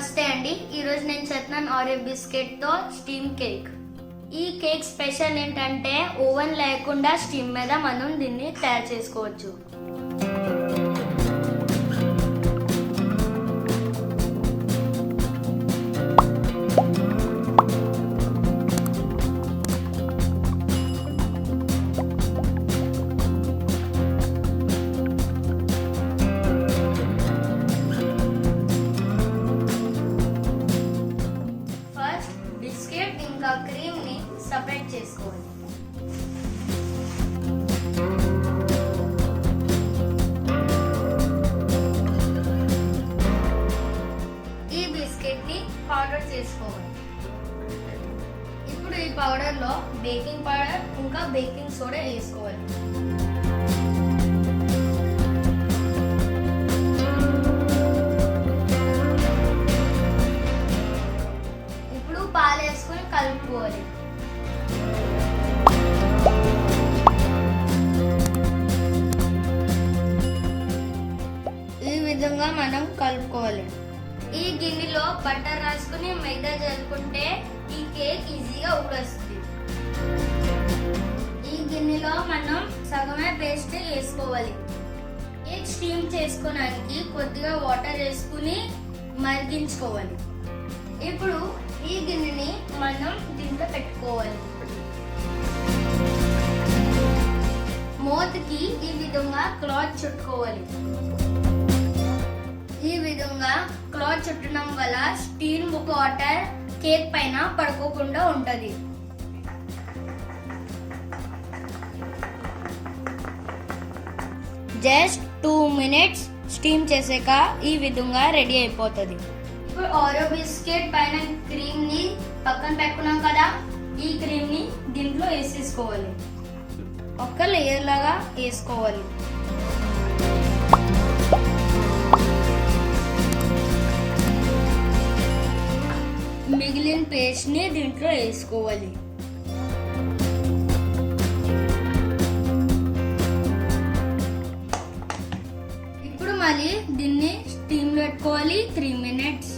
నమస్తే అండి. ఈరోజు నేను చెప్తున్నాను ఆరియో బిస్కెట్తో స్టీమ్ కేక్. ఈ కేక్ స్పెషల్ ఏంటంటే ఓవెన్ లేకుండా స్టీమ్ మీద మనం దీన్ని తయారు చేసుకోవచ్చు. బిస్కెట్ ఇంకా క్రీమ్ని సపరేట్ చేసుకోవాలి. ఈ బిస్కెట్ని పౌడర్ చేసుకోవాలి. ఇప్పుడు ఈ పౌడర్లో బేకింగ్ పౌడర్ ఇంకా బేకింగ్ సోడా వేసుకోవాలి. విధంగా మనం కలుపుకోవాలి. ఈ గిన్నెలో బటర్ రాసుకుని మైదా జల్లుకుంటే ఈ కేక్ ఈజీగా ఉడొస్తుంది ఈ గిన్నెలో మనం సగమే పేస్ట్ వేసుకోవాలి. కేక్ స్టీమ్ చేసుకోవడానికి కొద్దిగా వాటర్ వేసుకుని మరిగించుకోవాలి. ఇప్పుడు ఈ గిన్నెని మనం దీంట్లో పెట్టుకోవాలి. మూతకి ఈ విధంగా క్లాత్ చుట్టుకోవాలి. ఈ విధంగా క్లాత్ చుట్టడం వల్ల స్టీల్ వాటర్ కేక్ పైన పడుకోకుండా ఉంటుంది. జస్ట్ టూ మినిట్స్ స్టీమ్ చేసాక ఈ విధంగా రెడీ అయిపోతుంది. ఇప్పుడు ఆరో బిస్కెట్ పైన క్రీమ్ని పక్కన పెట్టుకున్నాం కదా ఈ క్రీమ్ని దీంట్లో వేసేసుకోవాలి. ఒక్క లేయర్ లాగా వేసుకోవాలి. మిగిలిన పేస్ట్ని దీంట్లో వేసుకోవాలి. ఇప్పుడు మళ్ళీ దీన్ని స్టీమ్ పెట్టుకోవాలి త్రీ మినిట్స్.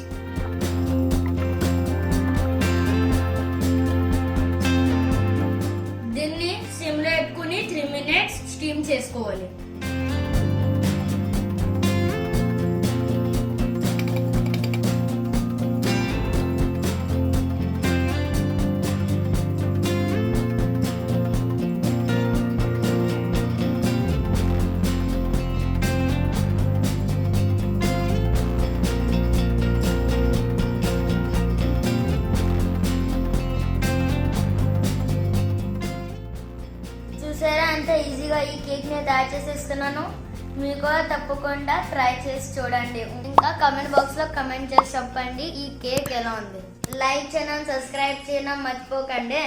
దీన్ని సిమ్లో పెట్టుకుని త్రీ మినిట్స్ స్టీమ్ చేసుకోవాలి. చూసారా అంత ఈజీగా ఈ కేక్ని తయారు చేసేస్తున్నాను. మీకు కూడా తప్పకుండా ట్రై చేసి చూడండి. ఇంకా కమెంట్ బాక్స్లో కమెంట్ చేసి చెప్పండి ఈ కేక్ ఎలా ఉంది. లైక్ చేయడం సబ్స్క్రైబ్ చేయడం మర్చిపోకండి.